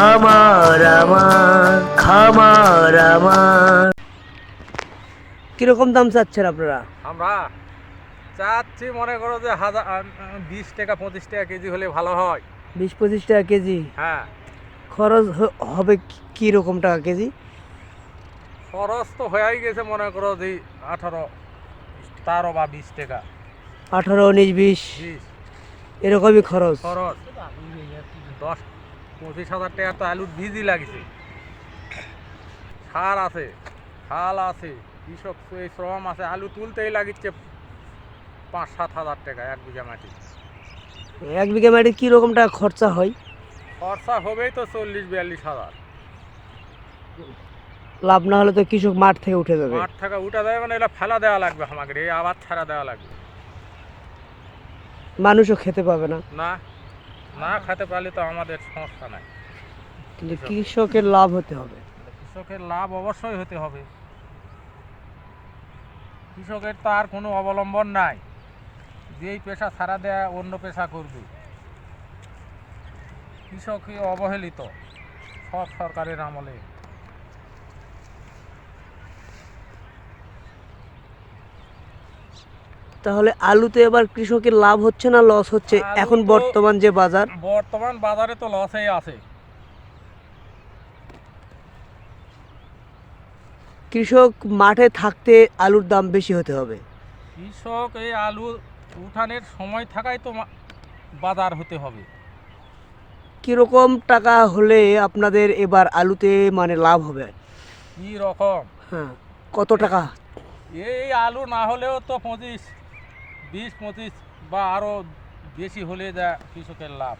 খামার আমার খামার আমার। কীরকম দাম চাচ্ছেন আপনারা? আমরা চাচ্ছি মনে করো যে হাজার বিশ টাকা পঁচিশ টাকা কেজি হলে ভালো হয়। বিশ পঁচিশ টাকা কেজি? হ্যাঁ। খরচ হবে কি- রকম টাকা কেজি? খরচ তো হয়েই গেছে মনে করো যে আঠারো তেরো বা বিশ টাকা। আঠারো উনিশ বিশ? বিশ। এরকমই খরচ? খরচ। দশ পঁচিশ হাজার টাকা তো আলুর বীজই লাগছে। সার আছে খাল আছে কৃষক এই শ্রম আছে আলু তুলতেই লাগিচ্ছে পাঁচ সাত হাজার টাকা এক বিঘা মাটি। এক বিঘা মাটি কি রকম টাকা খরচা হয়? খরচা হবেই তো চল্লিশ বিয়াল্লিশ হাজার। লাভ না হলে তো কৃষক মাঠ থেকে উঠে যাবে। মাঠ থাকা উঠে দেয় মানে এটা ফেলা দেওয়া লাগবে আমাকে এই আবার ছাড়া দেওয়া লাগবে। মানুষও খেতে পাবে না। না। না খেতে পারলে তো আমাদের সমস্যা নাই। কিন্তু কৃষকের লাভ হতে হবে। কৃষকের লাভ অবশ্যই হতে হবে। কৃষকের তো আর কোনো অবলম্বন নাই। যেই পেশা ছাড়া দেয়া অন্য পেশা করবে। কৃষকই অবহেলিত। সব সরকারের আমলে। তাহলে আলুতে এবার কৃষকের লাভ হচ্ছে না লস হচ্ছে? এখন বর্তমান যে বাজার। বর্তমান বাজারে তো লসেই আছে। কৃষক মাঠে থাকতে আলুর দাম বেশি হতে হবে। কৃষক এই আলু উঠানের সময় থাকাই তো বাজার হতে হবে। কীরকম টাকা হলে আপনাদের এবার আলুতে মানে লাভ হবে? কি রকম হ্যাঁ কত টাকা? এই আলু না হলেও তো পঁচিশ বিশ পঁচিশ বা আরও বেশি হলে যা কৃষকের লাভ।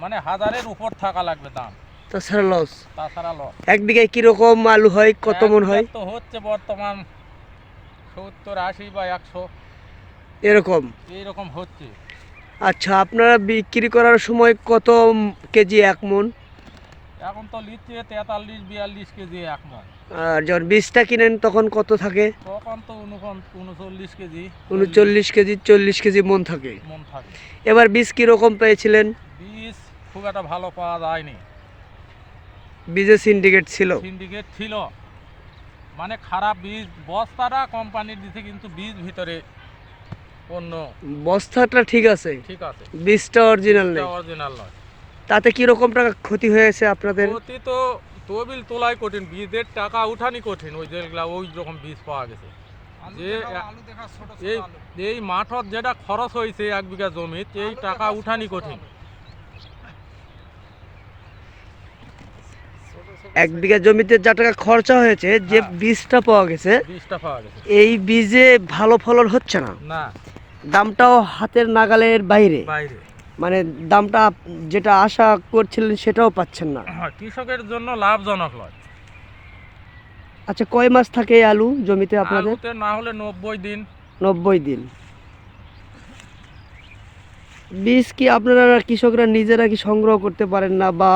মানে হাজারের উপর থাকা লাগবে দাম। তাছাড়া লস তাছাড়া লস এক বিঘায় কীরকম আলু হয় কত মন হয়? তো হচ্ছে বর্তমান সত্তর আশি বা একশো। এরকম? এইরকম হচ্ছে। আচ্ছা আপনারা বিক্রি করার সময় কত কেজি এক মন? এখন তো লিচ্ছে তেতাল্লিশ বিয়াল্লিশ কেজি এক মন। আর যখন বীজটা কিনেন তখন কত থাকে? তখন তো উনচল্লিশ কেজি। উনচল্লিশ কেজি চল্লিশ কেজি মন থাকে। মন থাকে। এবার বীজ কীরকম পেয়েছিলেন? বীজ খুব একটা ভালো পাওয়া যায়নি। বীজে সিন্ডিকেট ছিল। সিন্ডিকেট ছিল। মানে খারাপ বীজ বস্তাটা কোম্পানির দিতে কিন্তু বীজ ভিতরে অন্য বস্তাটা ঠিক আছে। ঠিক আছে। বীজটা অরিজিনাল নেই। অরিজিনাল নয়। তাতে কীরকম টাকা ক্ষতি হয়েছে আপনাদের? অতি তো তহবিল তোলাই কঠিন বীজের টাকা উঠানি কঠিন ওই যেগুলা ওই রকম বীজ পাওয়া গেছে। যে এই এই মাঠত যেটা খরচ হয়েছে এক বিঘা জমিত এই টাকা উঠানি কঠিন। এক বিঘা জমিতে যা টাকা খরচা হয়েছে যে হ্যাঁ। বীজটা পাওয়া গেছে বীজটা পাওয়া গেছে। এই বীজে ভালো ফলন হচ্ছে না? না। দামটাও হাতের নাগালের বাইরে। বাইরে। মানে দামটা যেটা আশা করছিলেন সেটাও পাচ্ছেন না। হ্যাঁ, কৃষকের জন্য লাভজনক নয় আচ্ছা কয় মাস থাকে আলু জমিতে আপনাদের? না হলে নব্বই দিন। নব্বই দিন। বীজ কি আপনারা কৃষকরা নিজেরা কি সংগ্রহ করতে পারেন না বা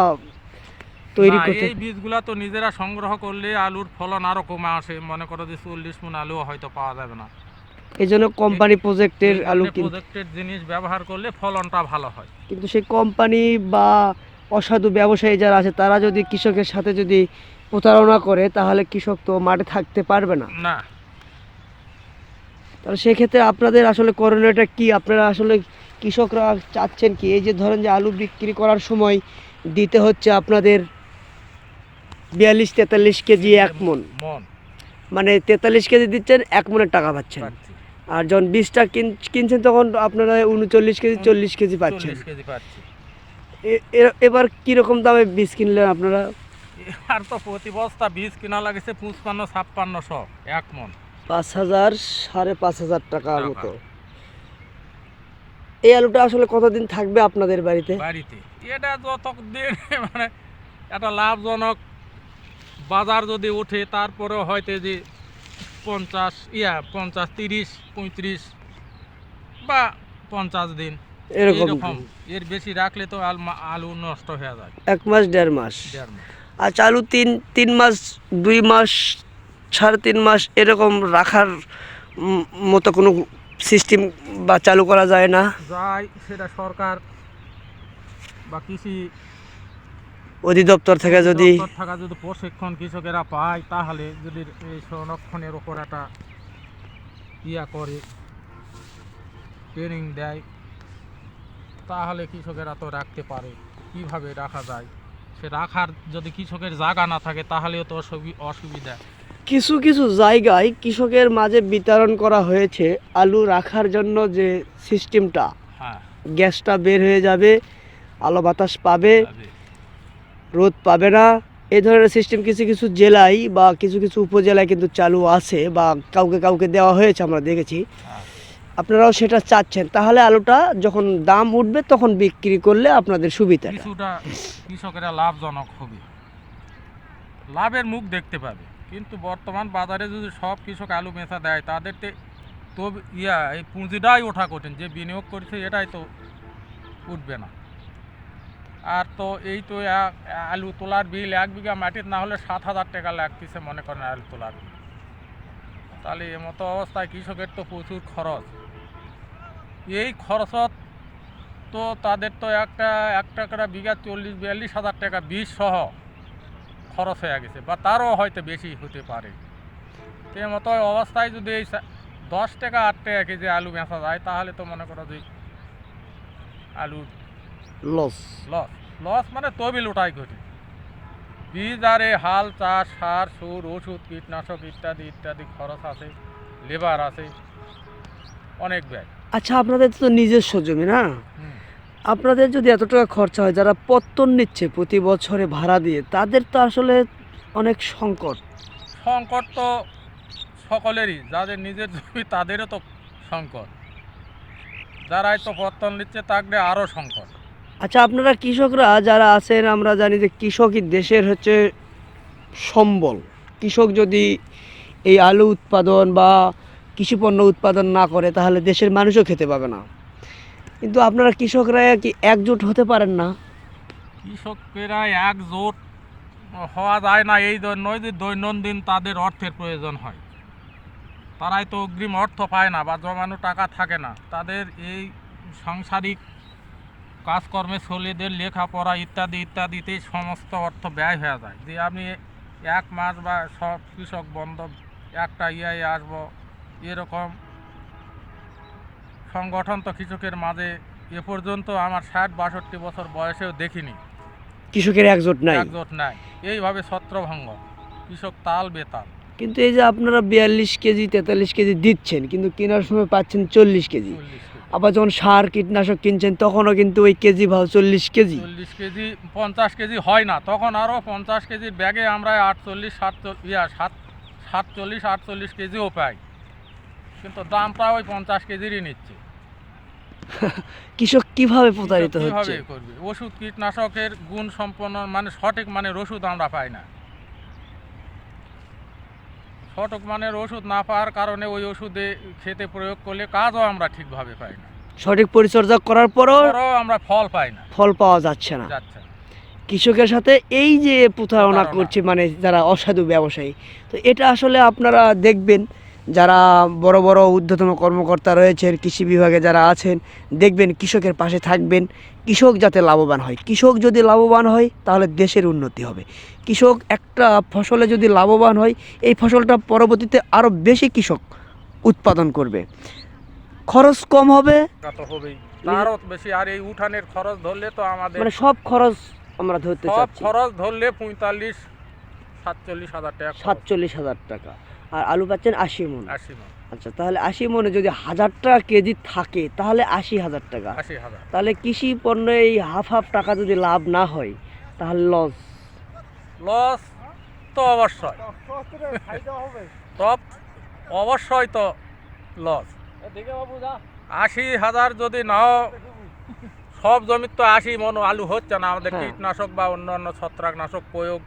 তৈরি করতে এই বীজগুলা তো নিজেরা সংগ্রহ করলে আলুর ফলন আরও কমে আসে। মনে করো যে চল্লিশ মন আলু হয়তো পাওয়া যাবে না। এই জন্য কোম্পানি প্রজেক্টের আলু প্রজেক্টের জিনিস ব্যবহার করলে ফলনটা ভালো হয়। কিন্তু সেই কোম্পানি বা অসাধু ব্যবসায়ী যারা আছে তারা যদি কৃষকের সাথে যদি প্রতারণা করে তাহলে কৃষক তো মাঠে থাকতে পারবে না। না। তাহলে সেক্ষেত্রে আপনাদের আসলে করণীয়টা কি? আপনারা আসলে কৃষকরা চাচ্ছেন কি? এই যে ধরেন যে আলু বিক্রি করার সময় দিতে হচ্ছে আপনাদের বিয়াল্লিশ তেতাল্লিশ কেজি এক মন। মন তেতাল্লিশ কেজি দিচ্ছেন এক মনের টাকা পাচ্ছেন। পাচ্ছি। আর যখন বীজটা কিন- কিনছেন তখন আপনারা উনচল্লিশ কেজি চল্লিশ কেজি পাচ্ছেন। এবার কীরকম দামে বীজ কিনলেন আপনারা? আর তো প্রতি বস্তা বীজ কিনা লাগেছে পঁচপান্ন ছাপ্পান্নশো এক মন। পাঁচ হাজার সাড়ে পাঁচ হাজার টাকার টাকা। মতো। এই আলুটা আসলে কতদিন থাকবে আপনাদের বাড়িতে? বাড়িতে। এটা যত দিন মানে একটা লাভজনক। বাজার যদি ওঠে তারপরেও হয়তো যে পঞ্চাশ ইয়া পঞ্চাশ তিরিশ পঁয়ত্রিশ বা পঞ্চাশ দিন। এরকম এর বেশি রাখলে তো আল- নষ্ট হয়ে যায়। এক মাস দেড় মাস। দেড় মাস। আচ্ছা আলু তিন তিন মাস দুই মাস সাড়ে তিন মাস এরকম রাখার মতো কোনো সিস্টেম বা চালু করা যায় না। যাই সেটা সরকার বা কৃষি অধিদপ্তর থেকে যদি থাকা যদি প্রশিক্ষণ কৃষকেরা পায় তাহলে যদি এই সংরক্ষণের ওপর একটা ইয়া করে ট্রেনিং দেয় তাহলে কৃষকেরা তো রাখতে পারে। কীভাবে রাখা যায়? সে রাখার যদি কৃষকের জায়গা না থাকে তাহলেও তো অসুবি- অসুবিধা। কিছু কিছু জায়গায় কৃষকের মাঝে বিতরণ করা হয়েছে আলু রাখার জন্য যে সিস্টেমটা হ্যাঁ। গ্যাসটা বের হয়ে যাবে আলো বাতাস পাবে। রোদ পাবে না। এই ধরনের সিস্টেম কিছু কিছু জেলায় বা কিছু কিছু উপজেলায় কিন্তু চালু আছে বা কাউকে কাউকে দেওয়া হয়েছে, আমরা দেখেছি। আপনারাও সেটা চাচ্ছেন। তাহলে আলুটা যখন দাম উঠবে, তখন বিক্রি করলে আপনাদের সুবিধা কিছুটা কৃষকেরা লাভজনক হবে। লাভের মুখ দেখতে পাবে। কিন্তু বর্তমান বাজারে যদি সব কৃষক আলু মেশা দেয়, তাদের তো ইয়া, এই পুঁজিটাই ওঠা কঠিন। যে বিনিয়োগ করছে, এটাই তো উঠবে না। আর তো এই তো আলু তোলার বিল এক বিঘা মাটির না হলে সাত হাজার টাকা লাগতেছে মনে করেন আলু তোলার বিল। তাহলে এমতো অবস্থায় কৃষকের তো প্রচুর খরচ। এই খরচত তো তাদের তো একটা এক টাকা বিঘা চল্লিশ, বিয়াল্লিশ হাজার টাকা বীজ সহ খরচ হয়ে গেছে, বা তারও হয়তো বেশি হতে পারে। তো মতো অবস্থায় যদি এই দশ টাকা আট টাকা কেজি আলু বেচা যায়, তাহলে তো মনে করো যে আলু লস লস লস মানে তবিল ওটাই ঘটে বীজ আর হাল চাষ সার সুর ওষুধ কীটনাশক ইত্যাদি ইত্যাদি খরচ আছে লেবার আছে অনেক ব্যয়। আচ্ছা আপনাদের তো নিজস্ব জমি না? আপনাদের যদি এত টাকা খরচা হয় যারা পত্তন নিচ্ছে প্রতি বছরে ভাড়া দিয়ে তাদের তো আসলে অনেক সংকট। সংকট তো সকলেরই যাদের নিজের জমি তাদেরও তো সংকট। যারাই তো পত্তন নিচ্ছে তাদের আরও সংকট। আচ্ছা আপনারা কৃষকরা যারা আছেন, আমরা জানি যে কৃষকই দেশের হচ্ছে সম্বল। কৃষক যদি এই আলু উৎপাদন বা কৃষি পণ্য উৎপাদন না করে, তাহলে দেশের মানুষও খেতে পাবে না। কিন্তু আপনারা কৃষকরা কি একজোট হতে পারেন না? কৃষকেরা একজোট হওয়া যায় না, এই জন্যই যে দৈনন্দিন তাদের অর্থের প্রয়োজন হয়। তারাই তো অগ্রিম অর্থ পায় না বা জমানো টাকা থাকে না। তাদের এই সাংসারিক কাজকর্মে ছেলেদের লেখাপড়া ইত্যাদি ইত্যাদিতেই সমস্ত অর্থ ব্যয় হয়ে যায়। যে আমি এক মাস বা সব কৃষক বন্ধ একটা ইয়ায় আসব এরকম সংগঠন তো কৃষকের মাঝে এ পর্যন্ত আমার ষাট বাষট্টি বছর বয়সেও দেখিনি। কৃষকের একজোট নাই? একজোট নাই। এইভাবে ছত্রভঙ্গ। কৃষক তাল বেতাল। কিন্তু এই যে আপনারা বিয়াল্লিশ কেজি তেতাল্লিশ কেজি দিচ্ছেন কিন্তু কেনার সময় পাচ্ছেন চল্লিশ কেজি। আবার যখন সার কীটনাশক কিনছেন তখনও কিন্তু ওই কেজি ভাও চল্লিশ কেজি। চল্লিশ কেজি পঞ্চাশ কেজি হয় না। তখন আরও পঞ্চাশ কেজির ব্যাগে আমরা আটচল্লিশ সাতচল্লিশ ইয়া সাত সাতচল্লিশ আটচল্লিশ কেজিও পাই। কিন্তু দামটা ওই পঞ্চাশ কেজিরই নিচ্ছে। কৃষক কীভাবে প্রতারিত হচ্ছে? কীভাবে করবে? ওষুধ কীটনাশকের গুণ সম্পন্ন মানে সঠিক মানের ওষুধ আমরা পাই না। সঠিক মানের ওষুধ না পাওয়ার কারণে ওই ওষুধে খেতে প্রয়োগ করলে কাজও আমরা ঠিকভাবে পাই না সঠিক পরিচর্যা করার পরও আমরা ফল পাই না ফল পাওয়া যাচ্ছে না যাচ্ছে না। কৃষকের সাথে এই যে প্রতারণা প্রতারণা। করছে মানে যারা অসাধু ব্যবসায়ী তো এটা আসলে আপনারা দেখবেন যারা বড় বড় ঊর্ধ্বতন কর্মকর্তা রয়েছেন কৃষি বিভাগে যারা আছেন দেখবেন কৃষকের পাশে থাকবেন। কৃষক যাতে লাভবান হয়। কৃষক যদি লাভবান হয় তাহলে দেশের উন্নতি হবে। কৃষক একটা ফসলে যদি লাভবান হয় এই ফসলটা পরবর্তীতে আরও বেশি কৃষক উৎপাদন করবে। খরচ কম হবে। তারও বেশি। আর এই উঠানের খরচ ধরলে তো আমাদের মানে সব খরচ আমরা ধরতে সব খরচ ধরলে পঁয়তাল্লিশ সাতচল্লিশ হাজার টাকা সাতচল্লিশ হাজার টাকা। আর আলু পাচ্ছেন আশি মন। আশি আচ্ছা তাহলে আশি মনে যদি হাজার টাকা কেজি থাকে তাহলে আশি হাজার টাকা। তাহলে কৃষি পণ্য এই হাফ হাফ টাকা যদি লাভ না হয় তাহলে লস। লস তো অবশ্যই। অবশ্যই তো লস। আশি হাজার যদি নাও সব জমির তো আশি মন আলু হচ্ছে না। আমাদের হ্যাঁ। কীটনাশক বা অন্যান্য ছত্রাকনাশক প্রয়োগ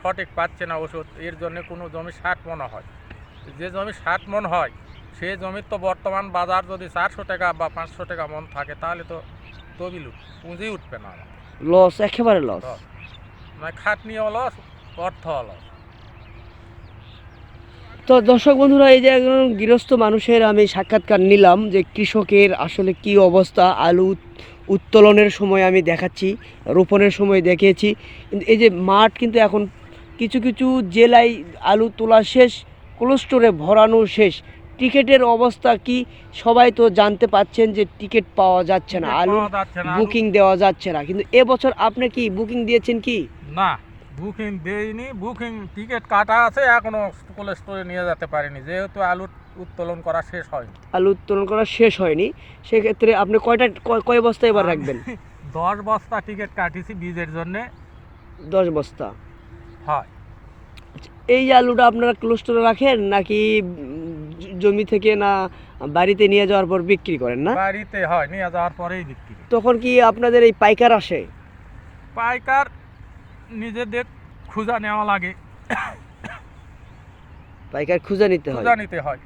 সঠিক পাচ্ছে না ওষুধ এর জন্য কোনো জমি ষাট মন হয়। যে জমি ষাট মন হয় সেই জমির তো বর্তমান বাজার যদি চারশো টাকা বা পাঁচশো টাকা মন থাকে তাহলে তো তবিল পুঁজি উঠবে না লস একেবারে লস। লস। মানে খাটনিও লস অর্থ লস। তো দর্শক বন্ধুরা এই যে একজন গৃহস্থ মানুষের আমি সাক্ষাৎকার নিলাম যে কৃষকের আসলে কি অবস্থা আলু উত্তোলনের সময় আমি দেখাচ্ছি রোপণের সময় দেখিয়েছি। কিন্তু এই যে মাঠ কিন্তু এখন কিছু কিছু জেলায় আলু তোলা শেষ কোল্ড স্টোরে ভরানো শেষ। টিকিটের অবস্থা কি? সবাই তো জানতে পাচ্ছেন যে টিকিট পাওয়া যাচ্ছে না আলু বুকিং দেওয়া যাচ্ছে না। কিন্তু এবছর আপনি কি বুকিং দিয়েছেন কি? না বুকিং দেইনি। বুকিং টিকিট কাটা আছে এখনও কোল্ড স্টোরে নিয়ে যেতে পারিনি। যেহেতু আলু উত্তোলন করা শেষ হয়নি। আলু উত্তোলন করা শেষ হয়নি। সেক্ষেত্রে আপনি কয়টা কয়- কয় বস্তা এবার রাখবেন? দশ বস্তা টিকিট কাটিছি বীজের জন্য। দশ বস্তা। হয়। এই আলুটা আপনারা ক্লোস্টরে রাখেন নাকি জমি থেকে না বাড়িতে নিয়ে যাওয়ার পর বিক্রি করেন না? বাড়িতে হয় নিয়ে যাওয়ার পরেই বিক্রি তখন কি আপনাদের এই পাইকার আসে? পাইকার নিজেদের খুঁজা নেওয়া লাগে। পাইকার খুঁজে নিতে হয়। খুঁজা নিতে হয়।